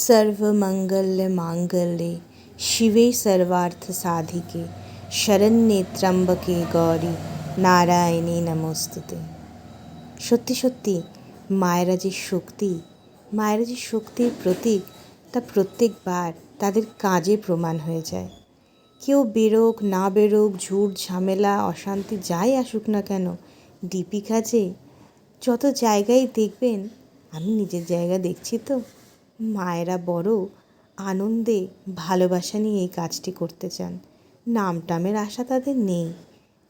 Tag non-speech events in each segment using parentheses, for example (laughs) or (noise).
सर्वमंगल्य मांगल्ये शिवे सर्वार्थ साधिके শরণ্যে ত্র্যম্বকে গৌরী নারায়ণী নমস্তুতে সত্যি সত্যি মায়েরা যে শক্তি মায়েরা যে শক্তির প্রতীক তা প্রত্যেকবার তাদের কাজে প্রমাণ হয়ে যায় কেউ বেরোক না বেরোক ঝুট ঝামেলা অশান্তি যাই আসুক না কেন ডিপি কাজে যত জায়গায় দেখবেন আমি নিজের জায়গা দেখছি তো মায়েরা বড় আনন্দে ভালোবাসা নিয়ে এই কাজটি করতে চান। নাম টামের আশা তাদের নেই।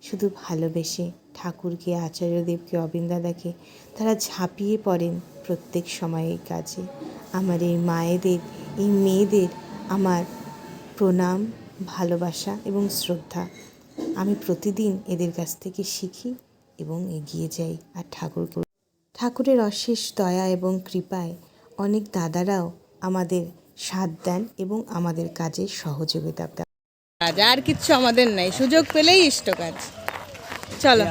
শুধু ভালোবেসে ঠাকুরকে, আচার্যদেবকে, অবিন্দাদাকে তারা ঝাঁপিয়ে পড়েন প্রত্যেক সময় এই কাজে। আমার এই মায়েদের, এই মেয়েদের আমার প্রণাম, ভালোবাসা এবং শ্রদ্ধা আমি প্রতিদিন এদের কাছ থেকে শিখি এবং এগিয়ে যাই আর ঠাকুরকে। ঠাকুরের অশেষ দয়া এবং কৃপায় অনেক দাদারাও আমাদের সাথ দেন এবং আমাদের কাজে সহযোগিতা দেন। কাজ আর কিচ্ছু আমাদের নাই সুযোগ পেলেই ইষ্ট কাজ। চলো।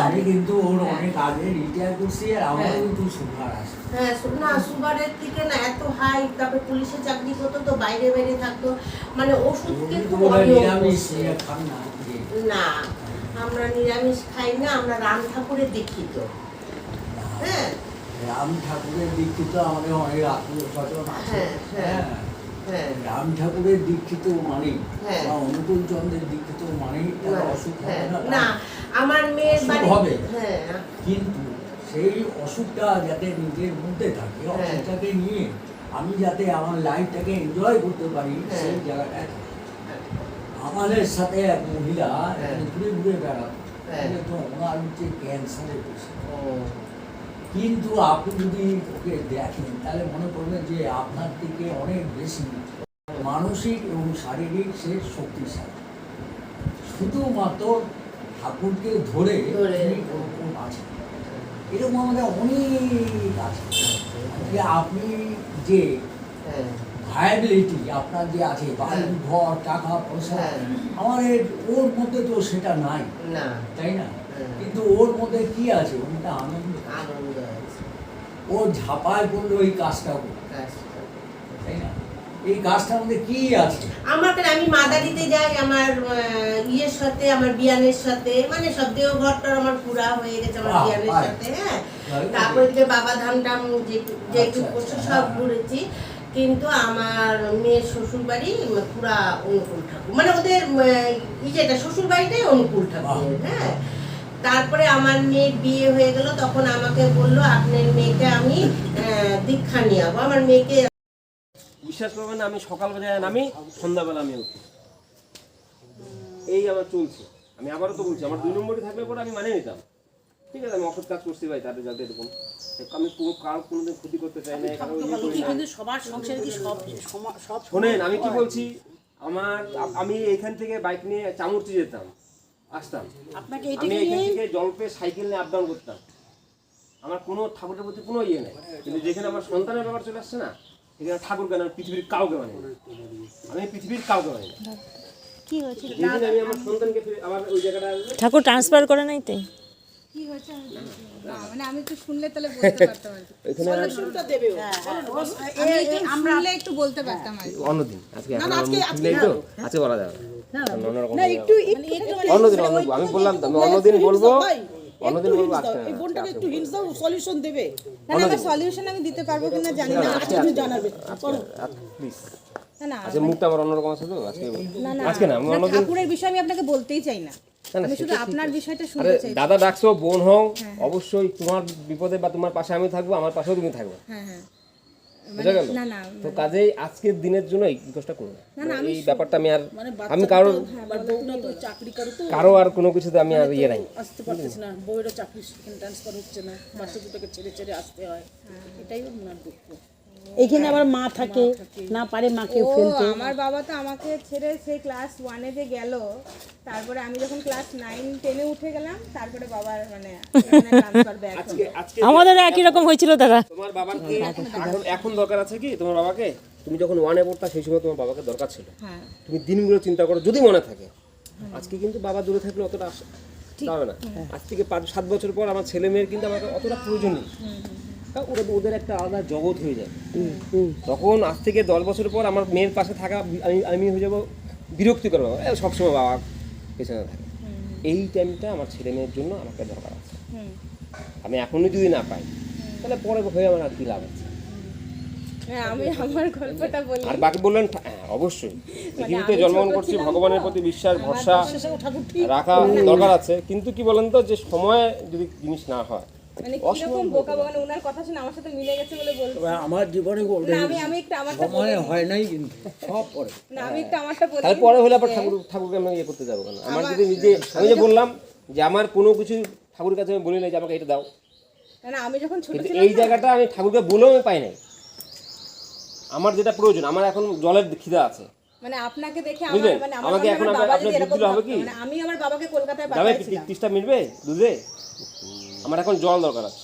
আমি কিন্তু ওর অনেক আগে রিটায়ার করছি আর আমারও কিন্তু সুগার আছে। হ্যাঁ না সুগারের থেকে না এত হাই তারপরে পুলিশে চাকরি করতো তো বাইরে বাইরে থাকতো। মানে ওষুধ কিন্তু না। আমরা নিরামিষ খাই না আমরা রাম ঠাকুরের দীক্ষিত হ্যাঁ রাম ঠাকুরের দীক্ষিত আমাদের অনেক আত্মীয় স্বজন আছে হ্যাঁ, হ্যাঁ। হ্যাঁ হ্যাঁ রাম ঠাকুরের দীক্ষিত হ্যাঁ। বা অনুকূল চন্দ্রের দীক্ষিত তার অসুখ হবে হ্যাঁ, না আমার মেয়ের হবে। হ্যাঁ কিন্তু সেই অসুখটা যাতে নিজের মধ্যে থাকে হ্যাঁ। অসুখটাকে নিয়ে আমি যাতে আমার লাইফটাকে এনজয় করতে পারি হ্যাঁ। সেই জায়গাটায় আমাদের সাথে এক মহিলা ঘুরে ঘুরে বেড়াতো হ্যাঁ। তো ওনার হচ্ছে ক্যান্সারের পেশেন্ট কিন্তু আপনি যদি ওকে দেখেন তাহলে মনে করবেন যে আপনার থেকে অনেক বেশি মানসিক এবং শারীরিক সে শক্তিশালী। শুধুমাত্র ঠাকুরকে ধরে। ওরকম আছেন। এরকম আমাদের অনেক আছে। যে আপনি যে হ্যাঁ। ভায়াবিলিটি আপনার যে আছে বাড়ি ঘর টাকা পয়সা হ্যাঁ। আমাদের ওর মধ্যে তো সেটা নাই। তাই না? হ্যাঁ। কিন্তু ওর মধ্যে কি আছে? ওটা আনন্দ আছে ও ঝাঁপায় পড়ল ওই কাজটা তাই না? এই কাজটার মধ্যে কি আছে? আমার কাছে আমি মাদারিতে যাই আমার ইয়ের সাথে আমার বিয়ানের সাথে মানে সব দেহ ঘরটা আমার পুরা হয়ে গেছে আমার বিয়ানের সাথে হ্যাঁ। তারপরে। দিকে বাবা ধাম টাম যে- যেটুকু সব। ঘুরেছি কিন্তু আমার মেয়ের শ্বশুর বাড়ি পুরা অনুকূল ঠাকুর। মানে ওদের ইয়েটা শ্বশুর বাড়িটাই অনুকূল ঠাকুরের বাহ। হ্যাঁ। তারপরে আমার মেয়ের বিয়ে হয়ে গেল তখন আমাকে বলল আপনার মেয়েকে আমি দীক্ষা নিয়ে যাব আমার মেয়েকে বিশ্বাস করবেন আমি সকালবেলায় নামি সন্ধ্যাবেলা আমি উঠি। এই আমার চলছে। আমি আবারও তো বলছি আমার দুই নম্বরই থাকলে পরে আমি মানে নিতাম। ঠিক আছে আমি অসৎ কাজ করছি ভাই তাদের যাতে এরকম। আমি কোনো কারও কোনোদিন ক্ষতি করতে চাই না কারও ইয়ে করি কিন্তু সবার সংসারে কি সব সব শোনেন আমি কি বলছি আমার আমি এখান থেকে বাইক নিয়ে চামুরচি যেতাম। আসতাম। আপনাকে আমি এইটাকে এখান থেকে জলপে সাইকেল নিয়ে আপ ডাউন করতাম। আমার কোনো ঠাকুরের প্রতি কোনো ইয়ে নেই। কিন্তু যেখানে আমার সন্তানের ব্যাপার চলে আসছে না সেখানে ঠাকুর কেন পৃথিবীর কাউকে মানে। আমি পৃথিবীর কাউকে মানে। কি হয়েছে যেদিন আমি আমার সন্তানকে আমার ওই জায়গাটা ঠাকুর ট্রান্সফার করে নাই তাই? কি হয়েছে আমি মানে আমি একটু শুনলে তাহলে বলতে (laughs) পারতাম আর কি। ওইখানে দেবে ও। একটু বলতে পারতাম আর অন্যদিন আজকে এখন আমার মুখ তো? আজকে বলা যাবে না। একটু মানে অন্যদিন আমি বললাম তো আমি অন্যদিন বলব অন্যদিন একটু বলব hints আজকে এই বোনটাকে একটু হিন্টস দাও সলিউশন দেবে। না না সলিউশন আমি দিতে পারব কিনা জানি না আজকে তুমি জানাবে করো। প্লিজ না না আজকে মুখটা আমার অন্যরকম আছে তো আজকে না না আজকে না আমি অন্যদিন ঠাকুরের বিষয়ে আমি আপনাকে বলতেই চাই না। দাদা ডাকছো বোন হও অবশ্যই তোমার বিপদে বা তোমার পাশে আমি থাকব আমার পাশেও তুমি থাকবে। হ্যাঁ হ্যাঁ। বুঝা গেল? না না তো কাজেই আজকের দিনের জন্য এই করব এই ব্যাপারটা আমি আর মানে আমি কারোর করে আর কোনো কিছুতে আমি আর ইয়ে নাই। আসতে পারতেছে না বউয়েরও চাকরি ট্রান্সফার হচ্ছে না বাচ্চা দুটোকে ছেড়ে ছেড়ে আসতে হয়। এটাই ওনার দুঃখ। এইখানে আবার মা থাকে না পারে মাকে ও আমার বাবা তো আমাকে ছেড়ে সেই ক্লাস ওয়ানে যে গেল তারপরে আমি যখন ক্লাস নাইন টেনে উঠে গেলাম তারপরে বাবার মানে আমাদের একই রকম হয়েছিল দাদা। তোমার বাবাকে এখন এখন দরকার আছে কি? তোমার বাবাকে? তুমি যখন ওয়ানে পড়তা সেই সময় তোমার বাবাকে দরকার ছিল। হ্যাঁ। তুমি দিনগুলো চিন্তা করো যদি মনে থাকে। আজকে কিন্তু বাবা দূরে থাকলে অতটা আস- হবে না। আজ থেকে পাঁচ সাত বছর পর আমার ছেলে মেয়ের কিন্তু আমাকে অতটা প্রয়োজন নেই। থাকা ওরা ওদের একটা আলাদা জগৎ হয়ে যায়। তখন আজ থেকে দশ বছর পর আমার মেয়ের পাশে থাকা আমি আমি হয়ে যাব বিরক্তিকর বাবা। সবসময় বাবা পেছনে থাকে। এই টাইমটা আমার ছেলে মেয়ের জন্য আমাকে দরকার আছে। আমি এখনই যদি না পাই তাহলে পরে হয়ে আমার আর কি লাভ আছে? হ্যাঁ আমি আমার গল্পটা বলি। আর বাকি বললেন হ্যাঁ অবশ্যই। পৃথিবীতে জন্মগ্রহণ করছি ভগবানের প্রতি বিশ্বাস ভরসা রাখা দরকার আছে। কিন্তু কি বলেন তো যে সময় যদি জিনিস না হয় মানে মানে ওনার কথা শুনে আমার সাথে মিলে গেছে বলে বলছি। এবার আমার জীবনে না আমি আমি একটু আমারটা সময় হয় নাই কিন্তু সব পরে। না আমি একটু আমারটা বলি তাহলে পরে হলে আবার ঠাকুর ঠাকুরকে আমি ইয়ে করতে যাব কেন? আমার যদি নিজে আমি যে বললাম যে আমার কোনো কিছু ঠাকুরের কাছে আমি বলি নাই যে আমাকে এটা দাও। না, না আমি যখন ছোট এই জায়গাটা আমি ঠাকুরকে বলেও আমি পাই নাই। আমার যেটা প্রয়োজন আমার এখন জলের খিদা আছে। মানে আপনাকে দেখে আমার মানে আমাকে এখন আপনার- দুধ দিলে হবে কি? মানে আমি আমার বাবাকে কলকাতায় যাবে পাঠাইছিলাম তিসটা মিটবে দুধে? আমার এখন জল দরকার আছে।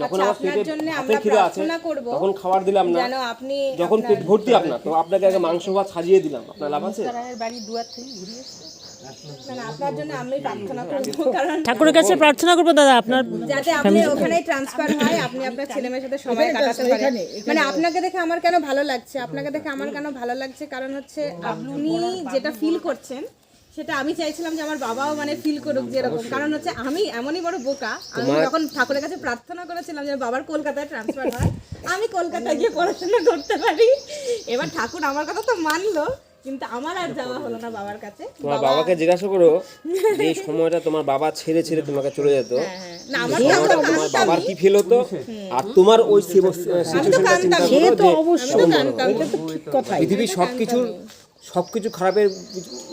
যখন আচ্ছা, আমার পেটে জন্য হাতের আছে তখন খাবার দিলাম না। আপনি যখন পেট ভর্তি আপনার তো আপনাকে আগে মাংস ভাত সাজিয়ে দিলাম। আপনার লাভ আছে? না, না, আপনার জন্য আমি প্রার্থনা (laughs) ঠাকুরের কাছে প্রার্থনা করব দাদা আপনার যাতে আপনি ওখানে ট্রান্সফার হয় আপনি আপনার ছেলে মেয়ের সাথে সময় কাটাতে পারেন। মানে আপনাকে দেখে আমার কেন ভালো লাগছে? আপনাকে দেখে আমার কেন ভালো লাগছে? কারণ হচ্ছে আপনি যেটা ফিল করছেন সেটা আমি চাইছিলাম যে আমার বাবাও মানে ফিল করুক যেরকম কারণ হচ্ছে আমি এমনই বড় বোকা আমি যখন ঠাকুরের কাছে প্রার্থনা করেছিলাম যে বাবার কলকাতায় ট্রান্সফার হয় আমি কলকাতায় গিয়ে পড়াশোনা করতে পারি। এবার ঠাকুর আমার কথা তো মানলো কিন্তু আমার আর যাওয়া হলো না বাবার কাছে। তোমার বাবাকে জিজ্ঞাসা করো যে এই সময়টা তোমার বাবা ছেড়ে ছেড়ে তোমাকে চলে যেত। হ্যাঁ, না আমার এই তোমার বাবার কি ফিল হতো? আর তোমার ওই সিচুয়েশনটা চিন্তা করো। যে পৃথিবীর সবকিছুর সবকিছু খারাপের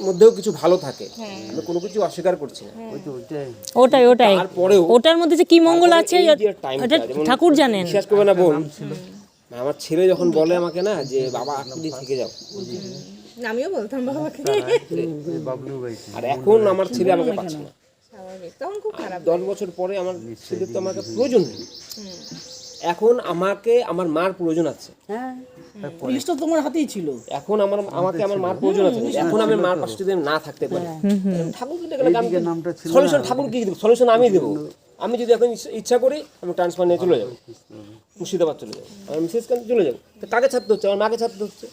মধ্যেও কিছু ভালো থাকে। আমি কোনো কিছু অস্বীকার করছি না। ওটাই ওটাই। তারপরেও ওটার মধ্যে যে কি মঙ্গল আছে ঠাকুর জানেন। বিশ্বাস করবে না বোন? আমার ছেলে যখন বলে আমাকে না যে বাবা আপনি থেকে যাও। আমিও বলতাম বাবাকে। আর এখন আমার ছেলে আমাকে পাচ্ছে না। দশ বছর পরে আমার ছেলের তো আমাকে প্রয়োজন নেই। এখন আমাকে আমার মার প্রয়োজন আছে। পুলিশটা তোমার হাতেই ছিল। এখন আমার আমাকে আমার মার প্রয়োজন আছে। এখন আমি মার পাশে যদি না থাকতে পারি। সলিউশন ঠাকুর কি সলিউশন আমি দেবো। আমি যদি এখন ইচ্ছা- করি আমি ট্রান্সফার নিয়ে চলে যাব। মুর্শিদাবাদ চলে যাব। আমার মিসেস কাছে চলে যাব। তো কাকে ছাড়তে হচ্ছে? আমার মাকে ছাড়তে হচ্ছে।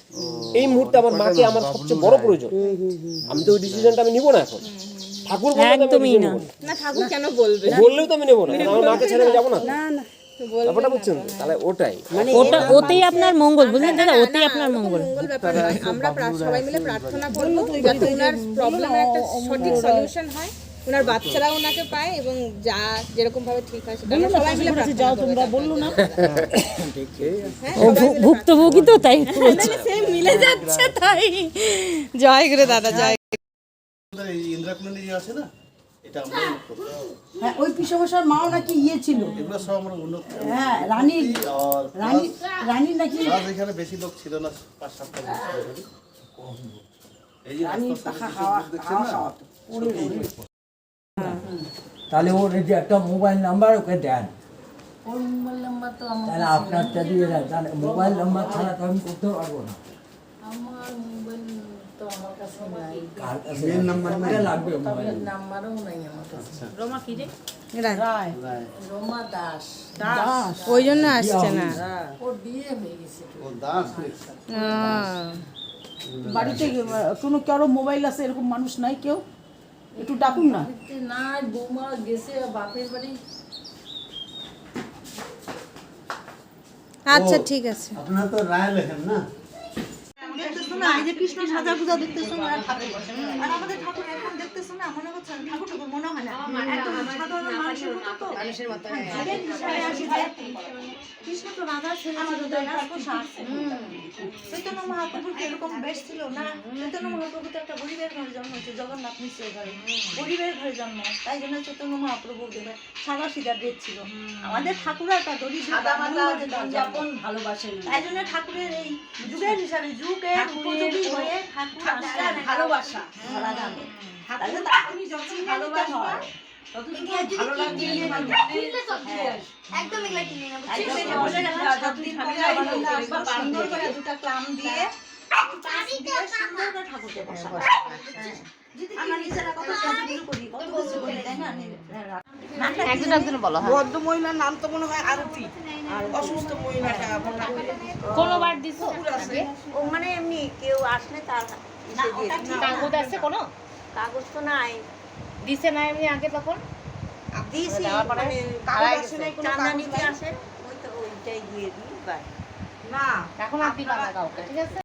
এই মুহূর্তে আমার মাকে আমার সবচেয়ে বড় প্রয়োজন। আমি তো ওই ডিসিশনটা আমি নিব না এখন। ঠাকুর বললে তো আমি একদমই না। নেব না। ঠাকুর কেন বলবে? বললেও তো আমি নেব না। আমার মাকে ছেড়ে আমি যাব না? তো। ব্যাপারটা বুঝছেন? তাহলে ওটাই। ওটা ওতেই আপনার মঙ্গল বুঝলেন দাদা? ওতেই আপনার মঙ্গল। আমরা সবাই মিলে প্রার্থনা করব যাতে ওনার প্রবলেমের একটা সঠিক সলিউশন হয় ওনার বাচ্চারা ওনাকে পায় এবং যা যেরকম ভাবে ঠিক হয় সেটা আমরা সবাই মিলে যাও তোমরা বলল না। হ্যাঁ, ভুক্তভোগী তো তাই। সেম মিলে যাচ্ছে তাই। জয় গুরু দাদা জয়। ইন্দ্রাকুণ্ডী আছে না এটা আমরা হবে। হ্যাঁ ওই পিসমশার মাও নাকি ইয়ে ছিল। এগুলো সব আমরা উন্নত হ্যাঁ রানী রানী রানী নাকি এখানে বেশি লোক ছিল না পাঁচ সাতটা। এই তাহলে ওর এই যে একটা মোবাইল নাম্বার ওকে দেন। তাহলে আপনার দিয়ে দেন। তাহলে মোবাইল নাম্বার ছাড়া তো আমি করতে পারব না। আমার মোবাইল তো আমার কাছে নাই কার কাছে মেন নাম্বার লাগবে মোবাইল নাম্বারও নাই আমার কাছে রায়। রমা দাস দাস ওই জন্য আসছে না ওর বিয়ে হয়ে গেছে ও দাস লিখছে। আহ, বাড়িতে আহ, কোনো কারও মোবাইল আছে এরকম মানুষ নাই কেউ একটু ডাকুন না না বৌমা গেছে বাপের বাড়ি আচ্ছা ঠিক আছে আপনারা তো রায় লেখেন না কৃষ্ণ তো। রাধার ছেলে ছিল দয়ার পোশাক চৈতন্য মহাপ্রভুর কি এরকম বেশ ছিল না। চৈতন্য মহাপ্রভু তো একটা গরিবের ঘরে জন্ম হয়েছে জগন্নাথ মিশ্রের ঘরে। গরিবের ঘরে জন্ম। তাই জন্য চৈতন্য মহাপ্রভু সাদা সিধা ডেট ছিল। আমাদের ঠাকুর একটা দরিদ্র যাপন ভালোবাসেন তাই জন্য ঠাকুরের এই যুগের হিসাবে যুগের উপযোগী হয়ে ঠাকুর ভালোবাসা। ধরা যাবে তাহলে দুটা ক্লাম দিয়ে সুন্দর করে ঠাকুরকে একজন একজন বলো হ্যাঁ। ভদ্র মহিলার নাম তো মনে হয় আরতি। আর অসুস্থ মহিলাটা মনে কোনো বার দিছো? ও মানে এমনি কেউ আসলে তার ইসে কাগজ আছে কোনো? কাগজ তো নাই। দিছে নাই এমনি আগে তখন? দিয়েছি দেওয়ার মানে কাগজ আসে নাই কোনো চাঁদা কাগজ নিতে আসে। ওই তো ওইটাই দিয়ে দিই না। এখন আর দিবা না কাউকে ঠিক আছে?